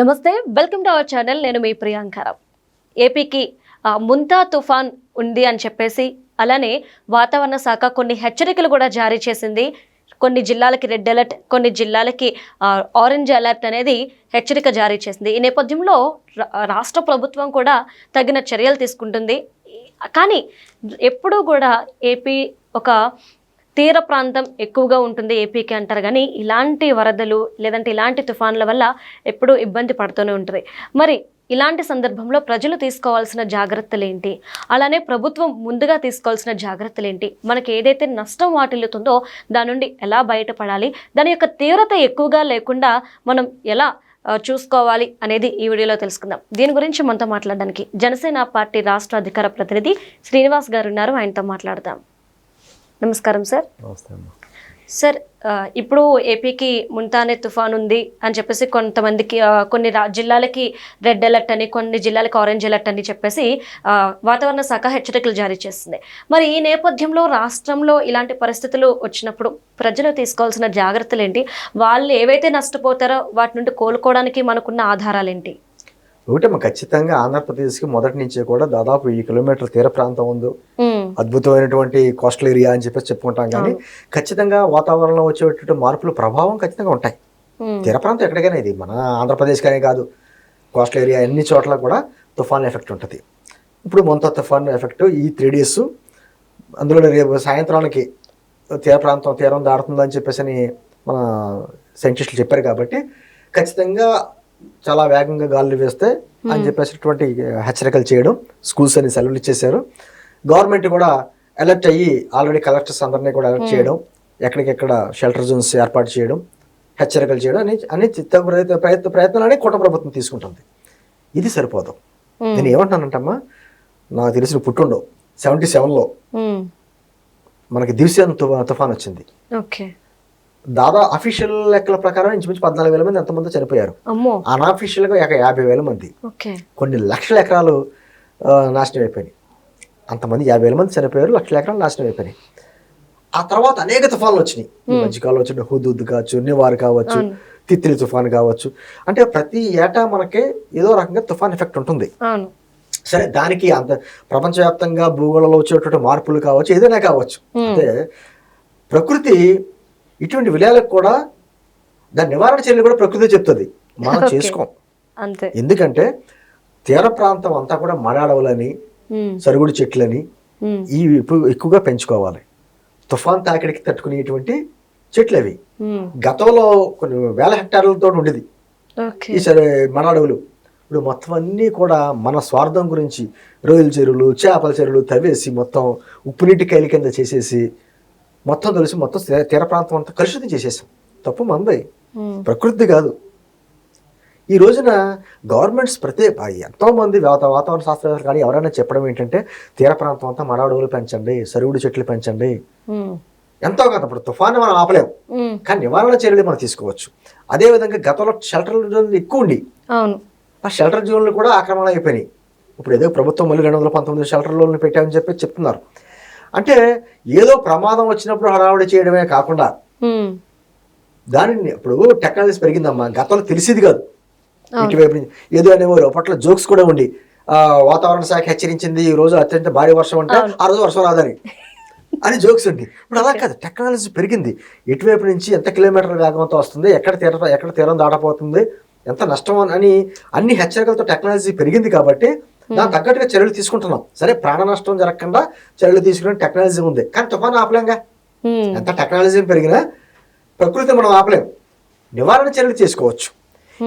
నమస్తే welcome to our channel. నేను మీ ప్రియాంకరం ఏపీకి ముంతా తుఫాన్ ఉంది అని చెప్పేసి అలానే వాతావరణ శాఖ కొన్ని హెచ్చరికలు కూడా జారీ చేసింది. కొన్ని జిల్లాలకి రెడ్ అలర్ట్ కొన్ని జిల్లాలకి ఆరెంజ్ అలర్ట్ అనేది హెచ్చరిక జారీ చేసింది. ఈ నేపథ్యంలో రాష్ట్ర ప్రభుత్వం కూడా తగిన చర్యలు తీసుకుంటుంది. కానీ ఎప్పుడూ కూడా ఏపీ ఒక తీర ప్రాంతం ఎక్కువగా ఉంటుంది ఏపీకి అంటారు కానీ ఇలాంటి వరదలు లేదంటే ఇలాంటి తుఫాన్ల వల్ల ఎప్పుడూ ఇబ్బంది పడుతూనే ఉంటుంది. మరి ఇలాంటి సందర్భంలో ప్రజలు తీసుకోవాల్సిన జాగ్రత్తలు ఏంటి? అలానే ప్రభుత్వం ముందుగా తీసుకోవాల్సిన జాగ్రత్తలు ఏంటి? మనకి ఏదైతే నష్టం వాటిల్లుతుందో దాని నుండి ఎలా బయటపడాలి? దాని యొక్క తీవ్రత ఎక్కువగా లేకుండా మనం ఎలా చూసుకోవాలి అనేది ఈ వీడియోలో తెలుసుకుందాం. దీని గురించి మనతో మాట్లాడడానికి జనసేన పార్టీ రాష్ట్ర అధికార ప్రతినిధి శ్రీనివాస్ గారు ఉన్నారు. ఆయనతో మాట్లాడదాం. నమస్కారం సార్. నమస్తే సార్ ఇప్పుడు ఏపీకి ముంతానే తుఫాన్ ఉంది అని చెప్పేసి కొంతమందికి కొన్ని రా- జిల్లాలకి రెడ్ అలర్ట్ అని కొన్ని జిల్లాలకి ఆరెంజ్ అలర్ట్ అని చెప్పేసి వాతావరణ శాఖ హెచ్చరికలు జారీ చేస్తుంది. మరి ఈ నేపథ్యంలో రాష్ట్రంలో ఇలాంటి పరిస్థితులు వచ్చినప్పుడు ప్రజలు తీసుకోవాల్సిన జాగ్రత్తలు ఏంటి? వాళ్ళు ఏవైతే నష్టపోతారో వాటి నుండి కోలుకోవడానికి మనకున్న ఆధారాలు ఏంటి? ఒకటమ్మా ఖచ్చితంగా ఆంధ్రప్రదేశ్కి మొదటి నుంచి కూడా దాదాపు వెయ్యి కిలోమీటర్ల తీర ప్రాంతం ఉంది. అద్భుతమైనటువంటి కోస్టల్ ఏరియా అని చెప్పేసి చెప్పుకుంటాం కానీ ఖచ్చితంగా వాతావరణంలో వచ్చేటువంటి మార్పుల ప్రభావం ఖచ్చితంగా ఉంటాయి. తీర ప్రాంతం ఎక్కడికైనా ఇది మన ఆంధ్రప్రదేశ్కనే కాదు. కోస్టల్ ఏరియా అన్ని చోట్ల కూడా తుఫాన్ ఎఫెక్ట్ ఉంటుంది. ఇప్పుడు మొంత తుఫాన్ ఎఫెక్ట్ ఈ త్రీ డేస్ అందులో రేపు సాయంత్రానికి తీర ప్రాంతం తీరం దాడుతుందని చెప్పేసి అని మన సైంటిస్టులు చెప్పారు కాబట్టి ఖచ్చితంగా చాలా వేగంగా గాలులు వేస్తే అని చెప్పేసినటువంటి హెచ్చరికలు చేయడం స్కూల్స్ అని సెలవులు ఇచ్చేశారు. గవర్నమెంట్ కూడా అలర్ట్ అయ్యి ఆల్రెడీ కలెక్టర్స్ అందరినీ కూడా అలర్ట్ చేయడం ఎక్కడికెక్కడ షెల్టర్ జోన్స్ ఏర్పాటు చేయడం హెచ్చరికలు చేయడం అని అన్ని చిత్త ప్రయత్న ప్రయత్న ప్రయత్నాలని కూట ప్రభుత్వం తీసుకుంటుంది. ఇది సరిపోదు. నేను ఏమంటానంటమ్మా నాకు తెలిసిన పుట్టుండవు సెవెంటీ సెవెన్లో మనకి దివ్యాన్ తుఫా తుఫాన్ వచ్చింది. ఓకే. దాదాపు అఫీషియల్ లెక్కల ప్రకారం ఇంచుమించు పద్నాలుగు వేల మంది ఎంతమంది చనిపోయారు. అమ్మో. అన్అఫీషియల్గా ఒక యాభై వేల మంది. కొన్ని లక్షల ఎకరాలు నాశనం అయిపోయినాయి. అంతమంది యాభై వేల మంది చనిపోయారు లక్షల ఎకరాలు నాశనం అయిపోయినాయి. ఆ తర్వాత అనేక తుఫాన్లు వచ్చినాయి. ఈ మధ్యకాలంలో వచ్చిన హుదూద్ కావచ్చు నివార్ కావచ్చు అవును. తిత్లీ తుఫాన్ కావచ్చు. అంటే ప్రతి ఏటా మనకి ఏదో రకంగా తుఫాన్ ఎఫెక్ట్ ఉంటుంది. సరే దానికి అంత ప్రపంచవ్యాప్తంగా భూగోళంలో వచ్చేటువంటి మార్పులు కావచ్చు ఏదైనా కావచ్చు. అంటే ప్రకృతి ఇటువంటి విలయాలకు కూడా దాని నివారణ చర్యలు కూడా ప్రకృతి చెప్తుంది. మనం. చేసుకోం. ఎందుకంటే తీర ప్రాంతం అంతా కూడా మడాడవులని సరుగుడు చెట్లని ఎక్కువ- ఎక్కువగా పెంచుకోవాలి. తుఫాన్ తాకిడికి తట్టుకునేటువంటి చెట్లు అవి గతంలో కొన్ని వేల హెక్టార్లతో ఉండేది. ఈ సరే మన అడవులు ఇప్పుడు మొత్తం అన్నీ కూడా మన స్వార్థం గురించి రొయ్యల చెరువులు చేపల చెరువులు తవ్వేసి మొత్తం ఉప్పు నీటి కైలి కింద చేసేసి మొత్తం కలిసి మొత్తం తీర- ప్రాంతం అంతా కలుషితం చేసేసాం. తప్పు మంది. ప్రకృతి కాదు. ఈ రోజున గవర్నమెంట్స్ ప్రతి ఎంతో మంది వాత వాతావరణ శాస్త్రవేత్తలు కానీ ఎవరైనా చెప్పడం ఏంటంటే తీర ప్రాంతం అంతా మడ అడవులు పెంచండి సరుగుడు చెట్లు పెంచండి. ఎంతో కాదు ఇప్పుడు తుఫాను మనం ఆపలేం. ఉమ్, కానీ నివారణ చర్యలు మనం తీసుకోవచ్చు. అదేవిధంగా గతంలో షెల్టర్ జోన్లు ఎక్కువ ఉండి అవును. ఆ షెల్టర్ జోన్లు కూడా ఆక్రమణ అయిపోయినాయి. ఇప్పుడు ఏదో ప్రభుత్వం మళ్ళీ రెండు వందల పంతొమ్మిది షెల్టర్ జోన్లు పెట్టామని చెప్పి చెప్తున్నారు. అంటే ఏదో ప్రమాదం వచ్చినప్పుడు హడావుడి చేయడమే కాకుండా దానిని ఇప్పుడు టెక్నాలజీ పెరిగిందమ్మా. గతంలో తెలిసేది కాదు. ఇటువైపు నుంచి. ఏదో అనేవారు అప్పట్లో జోక్స్ కూడా ఉండి ఆ, వాతావరణ శాఖ హెచ్చరించింది ఈ రోజు అత్యంత భారీ వర్షం అంటే. ఆ రోజు వర్షం రాదని. అని జోక్స్ ఉంది ఇప్పుడు అలా కాదు టెక్నాలజీ పెరిగింది. ఎటువైపు నుంచి ఎంత కిలోమీటర్ వేగంతో వస్తుంది ఎక్కడ తీర ఎక్కడ తీరం దాటపోతుంది ఎంత నష్టం అని అన్ని హెచ్చరికలతో టెక్నాలజీ పెరిగింది కాబట్టి దానికి తగ్గట్టుగా చర్యలు తీసుకుంటున్నాం. సరే ప్రాణ నష్టం జరగకుండా చర్యలు తీసుకునే టెక్నాలజీ ఉంది. కానీ తుఫాను ఆపలేంగా? ఎంత టెక్నాలజీ పెరిగినా ప్రకృతి మనం ఆపలేం. నివారణ చర్యలు చేసుకోవచ్చు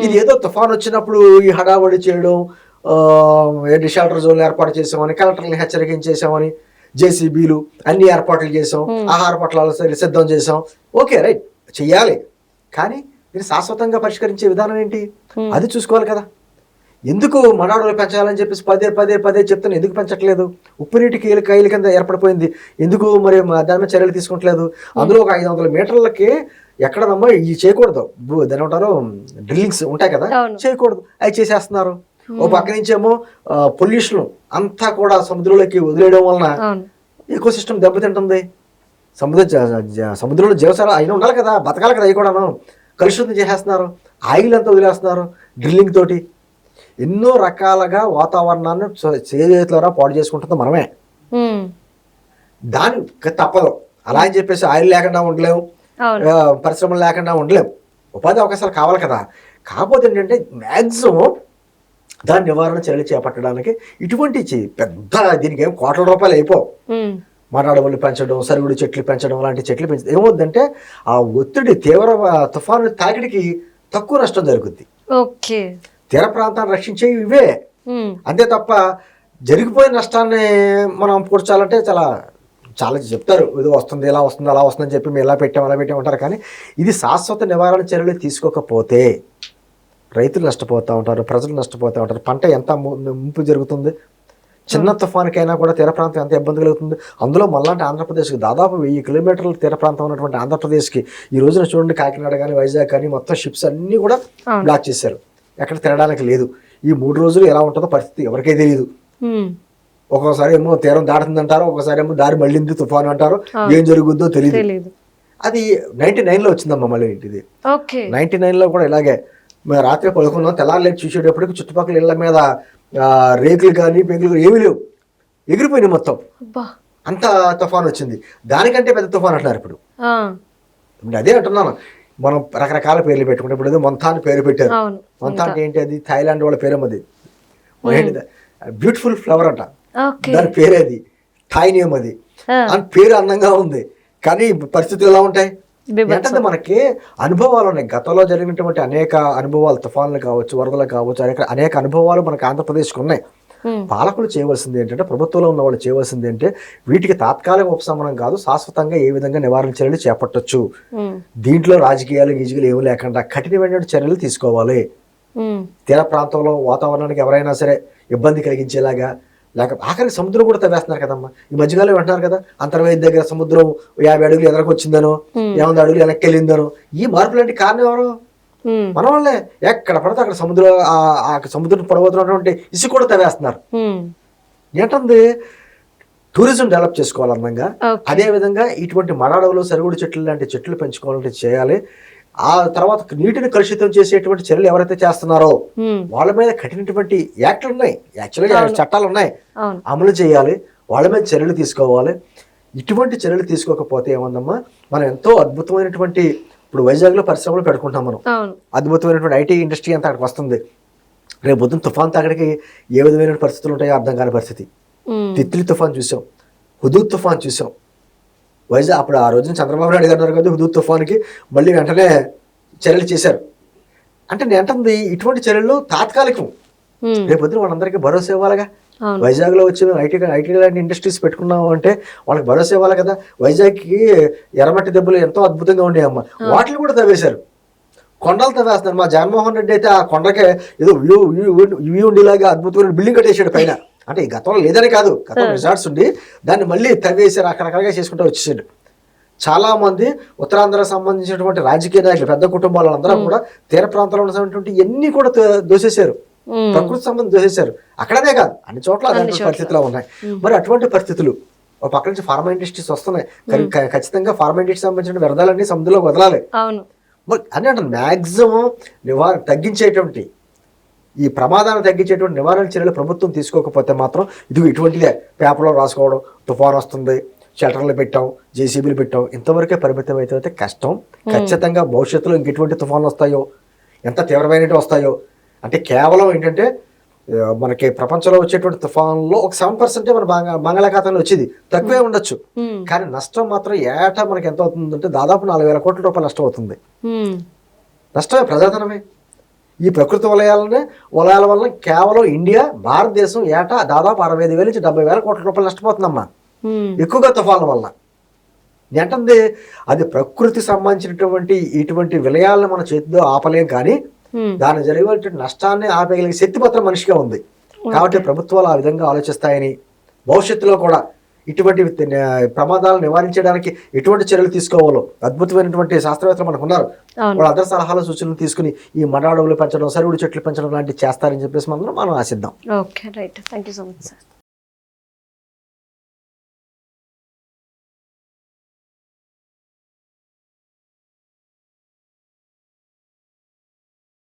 ఇది ఏదో తుఫాన్ వచ్చినప్పుడు ఈ హడావడి చేయడం ఏంటి షెల్టర్ జోన్లు ఏర్పాటు చేసామని కలెక్టర్లు హెచ్చరికించేసామని జేసీబీలు అన్ని ఏర్పాట్లు చేసాం ఆహార పట్లాలు సరి- సిద్ధం చేసాం ఓకే రైట్ చెయ్యాలి. కానీ దీన్ని శాశ్వతంగా పరిష్కరించే విధానం ఏంటి? అది చూసుకోవాలి కదా. ఎందుకు మనాడులు పెంచాలని చెప్పేసి పదే పదే పదే చెప్తాను ఎందుకు పెంచట్లేదు? ఉప్పు నీటి కీల కైలు కింద ఏర్పడిపోయింది. ఎందుకు మరి దాని మీద చర్యలు తీసుకుంటలేదు? అందులో ఒక ఐదు వందల మీటర్లకి ఎక్కడనమ్మా ఇవి చేయకూడదు. దాని ఏమంటారు? డ్రిల్లింగ్స్ ఉంటాయి కదా. చేయకూడదు. అవి చేసేస్తున్నారు. ఓ పక్క నుంచేమో పొల్యూషన్ అంతా కూడా సముద్రంలోకి వదిలేయడం వలన ఈకో సిస్టమ్ దెబ్బతింటుంది. సముద్ర సముద్రంలో జీవసార అయినా ఉండాలి కదా బతకాలి కదా అవి కూడాను. కలుషితం చేసేస్తున్నారు. ఆయిల్ ఎంత వదిలేస్తున్నారు డ్రిల్లింగ్ తోటి. ఎన్నో రకాలుగా వాతావరణాన్ని చేతులారా పాడు చేసుకుంటుంది మనమే. దాని తప్పదు. అలా అని చెప్పేసి ఆయిల్ లేకుండా ఉండలేము పరిశ్రమలు లేకుండా ఉండలేము ఉపాధి అవకాశాలు కావాలి కదా. కాకపోతే ఏంటంటే మ్యాక్సిమం దాని నివారణ చర్యలు చేపట్టడానికి ఇటువంటి పెద్ద దీనికి ఏం కోట్ల రూపాయలు అయిపో ఉమ్, మరాడవులు పెంచడం సరుగుడు చెట్లు పెంచడం లాంటి చెట్లు పెంచడం. ఏమవుద్దంటే ఆ ఒత్తిడి తీవ్ర తుఫాను తాకిడికి తక్కువ నష్టం జరుగుద్ది. ఓకే. తీర ప్రాంతాన్ని రక్షించే ఇవే. అంతే తప్ప జరిగిపోయిన నష్టాన్ని మనం పూడ్చాలంటే చాలా చాలా చెప్తారు ఇది వస్తుంది ఇలా వస్తుంది అలా వస్తుందని చెప్పి మేము ఇలా పెట్టాం అలా పెట్టాం అంటారు. కానీ ఇది శాశ్వత నివారణ చర్యలు తీసుకోకపోతే రైతులు నష్టపోతూ ఉంటారు ప్రజలు నష్టపోతూ ఉంటారు. పంట ఎంత ముంపు జరుగుతుంది? చిన్న తుఫానుకైనా కూడా తీర ప్రాంతం ఎంత ఇబ్బంది కలుగుతుంది? అందులో మళ్ళాంటి ఆంధ్రప్రదేశ్కి దాదాపు వెయ్యి కిలోమీటర్ల తీర ప్రాంతం ఉన్నటువంటి ఆంధ్రప్రదేశ్కి ఈ రోజున చూడండి కాకినాడ కానీ వైజాగ్ కానీ మొత్తం షిప్స్ అన్నీ కూడా. బ్లాక్ చేశారు. ఎక్కడ తిరగడానికి లేదు. ఈ మూడు రోజులు ఎలా ఉంటుందో పరిస్థితి ఎవరికీ తెలియదు ఉమ్, ఒక్కోసారి ఏమో తీరం దాటుతుంది అంటారు ఒక్కోసారి ఏమో దారి మళ్ళింది తుఫాను అంటారు. ఏం జరుగుద్దో తెలియదు అది నైన్టీ నైన్లో వచ్చిందమ్మా మళ్ళీ ఓకే. నైన్టీ నైన్లో కూడా ఇలాగే. మేము రాత్రి పడుకున్నాం తెల్లారలేచి చూసేటప్పటికి చుట్టుపక్కల ఇళ్ళ మీద రేకులు కానీ పెంకులు ఏమీ లేవు. ఎగిరిపోయినాయి మొత్తం. అంత తుఫాన్ వచ్చింది. దానికంటే పెద్ద తుఫాన్ అంటున్నారు ఇప్పుడు. అదే అంటున్నాను. మనం రకరకాల పేర్లు పెట్టుకుంటాం ఇప్పుడు ఏదో మొంతా అని పేరు పెట్టారు. అవును. మొంతా. అంటే ఏంటి అది? థాయిలాండ్ వాళ్ళ పేరు అది. బ్యూటిఫుల్ ఫ్లవర్ అంట. దాని పేరు అది థాయ్ నేమ్ అది. అని పేరు అందంగా ఉంది. కానీ పరిస్థితులు ఎలా ఉంటాయి. ఏంటంటే మనకి అనుభవాలు ఉన్నాయి. గతంలో జరిగినటువంటి అనేక అనుభవాలు తుఫాన్లు కావచ్చు వరదలు కావచ్చు అనేక అనేక అనుభవాలు మనకు ఆంధ్రప్రదేశ్కి ఉన్నాయి. పాలకులు చేయవలసింది ఏంటంటే ప్రభుత్వంలో ఉన్న వాళ్ళు చేయవలసింది ఏంటంటే వీటికి తాత్కాలిక ఉపశమనం కాదు శాశ్వతంగా ఏ విధంగా నివారణ చర్యలు చేపట్టొచ్చు. దీంట్లో రాజకీయాలు గీజులు ఏమి లేకుండా కఠినమైన చర్యలు తీసుకోవాలి. తీర ప్రాంతంలో వాతావరణానికి ఎవరైనా సరే ఇబ్బంది కలిగించేలాగా లేక ఆఖరికి సముద్రం కూడా తవ్వేస్తున్నారు కదమ్మా. ఈ మధ్యకాలం వింటున్నారు కదా అంతర్వేది దగ్గర సముద్రం యాభై అడుగులు ఎదరకు వచ్చిందనో యాభై అడుగులు వెనక్కి వెళ్ళిందనో ఈ మార్పులంటే కారణం ఎవరు? మన వాళ్ళే. ఎక్కడ పడితే అక్కడ సముద్రం ఆ- సముద్రం పొడవుతున్నటువంటి ఇసుక కూడా తవ్వేస్తున్నారు. ఏంటంది టూరిజం డెవలప్ చేసుకోవాలి అందంగా. అదే విధంగా ఇటువంటి మరాడవులు సరుగుడు చెట్లు లాంటి చెట్లు పెంచుకోవాలంటే చేయాలి. ఆ తర్వాత నీటిని కలుషితం చేసేటువంటి చర్యలు ఎవరైతే చేస్తున్నారో వాళ్ళ మీద కఠినటువంటి యాక్ట్లు ఉన్నాయి. యాక్చువల్గా చట్టాలు ఉన్నాయి. అమలు చేయాలి. వాళ్ళ మీద చర్యలు తీసుకోవాలి. ఇటువంటి చర్యలు తీసుకోకపోతే ఏముందమ్మా? మనం ఎంతో అద్భుతమైనటువంటి ఇప్పుడు వైజాగ్లో పరిశ్రమలు పెట్టుకుంటాం మనం. అద్భుతమైనటువంటి ఐటీ ఇండస్ట్రీ అంతా అక్కడికి వస్తుంది. రేపు పొద్దున్న తుఫాన్ తాగడికి ఏ విధమైన పరిస్థితులు ఉంటాయో అర్థం కాని పరిస్థితి. తిత్లీ తుఫాన్ చూసాం. హుదూద్ తుఫాన్ చూసాం. వైజాగ్ అప్పుడు ఆ రోజున చంద్రబాబు నాయుడు గారు కదా హుదూద్ తుఫాన్కి మళ్ళీ వెంటనే చర్యలు చేశారు. అంటే నేను అంటుంది ఇటువంటి చర్యలు తాత్కాలికం. ఉమ్, రేపు పొద్దున వాళ్ళందరికీ భరోసా ఇవ్వాలిగా. వైజాగ్లో వచ్చి మేము ఐటీ ఐటీ లాంటి ఇండస్ట్రీస్ పెట్టుకున్నాము అంటే వాళ్ళకి భరోసా ఇవ్వాలి కదా. వైజాగ్కి ఎర్రమట్టి దెబ్బలు ఎంతో అద్భుతంగా ఉండేవమ్మ వాటిని కూడా తవ్వేశారు. కొండలు తవ్వేస్తున్నారు. మా జగన్మోహన్ రెడ్డి అయితే ఆ కొండకే ఏదో వ్యూ వ్యూ ఉండేలాగా అద్భుతమైన బిల్డింగ్ కట్టేశాడు పైన. అంటే ఈ గతంలో లేదని కాదు. గతంలో రిసార్ట్స్ ఉండి దాన్ని మళ్ళీ తవ్వేసి రకరకాలుగా చేసుకుంటూ వచ్చేసాడు. చాలా మంది ఉత్తరాంధ్రకు సంబంధించినటువంటి రాజకీయ నాయకులు పెద్ద కుటుంబాలు అందరూ కూడా తీర ప్రాంతంలో ఉన్నటువంటి ఎన్ని కూడా దోసేశారు. ప్రకృతి సంబంధం దోసేశారు. అక్కడనే కాదు అన్ని చోట్ల పరిస్థితులు ఉన్నాయి. మరి అటువంటి పరిస్థితులు ఒక పక్క నుంచి ఫార్మా ఇండస్ట్రీస్ వస్తున్నాయి. ఖచ్చితంగా ఫార్మా ఇండస్ట్రీ సంబంధించిన వ్యర్థాలన్నీ సముద్రంలోకి వదలాలి. మరి అని అంటే మ్యాక్సిమం నివారణ తగ్గించేటువంటి ఈ ప్రమాదాన్ని తగ్గించేటువంటి నివారణ చర్యలు ప్రభుత్వం తీసుకోకపోతే మాత్రం ఇది ఇటువంటిదే పేపర్లో రాసుకోవడం తుఫాన్ వస్తుంది షెల్టర్లు పెట్టాం జేసీబీలు పెట్టాం ఇంతవరకే పరిమితం అయితే కష్టం. ఖచ్చితంగా భవిష్యత్తులో ఇంకెటువంటి తుఫాన్లు వస్తాయో ఎంత తీవ్రమైనవి వస్తాయో అంటే కేవలం ఏంటంటే మనకి ప్రపంచంలో వచ్చేటువంటి తుఫాన్లో ఒక సెవెన్ పర్సెంటే మన బంగా- బంగాళాఖాతంలో వచ్చేది. తక్కువే ఉండొచ్చు. కానీ నష్టం మాత్రం ఏటా మనకి ఎంత అవుతుందంటే దాదాపు నాలుగు వేల కోట్ల రూపాయలు నష్టం అవుతుంది. నష్టమే ప్రజాధనమే. ఈ ప్రకృతి వలయాలనే వలయాల వల్ల కేవలం ఇండియా భారతదేశం ఏటా దాదాపు అరవై ఐదు వేల నుంచి డెబ్బై వేల కోట్ల రూపాయలు నష్టపోతుందమ్మా. ఎక్కువగా తుఫాన్ల వల్ల ఏంటంటే అది ప్రకృతి సంబంధించినటువంటి ఇటువంటి విలయాలను మన చేతిలో ఆపలేం కానీ దాని జరిగేటువంటి నష్టాన్ని ఆపగలిగే శక్తి మాత్రం మనిషిగా ఉంది. కాబట్టి ప్రభుత్వాలు ఆ విధంగా ఆలోచిస్తాయని భవిష్యత్తులో కూడా ఇటువంటి ప్రమాదాలను నివారించడానికి ఎటువంటి చర్యలు తీసుకోవాలో అద్భుతమైనటువంటి శాస్త్రవేత్తలు మనకు ఉన్నారు. అవును. వాళ్ళందరి సలహాలు సూచనలు తీసుకుని ఈ మడ అడవులు పెంచడం సరుగుడు చెట్లు పెంచడం లాంటివి చేస్తారని చెప్పేసి మనం మనం ఆశిద్దాం. Okay right. Thank you so much sir.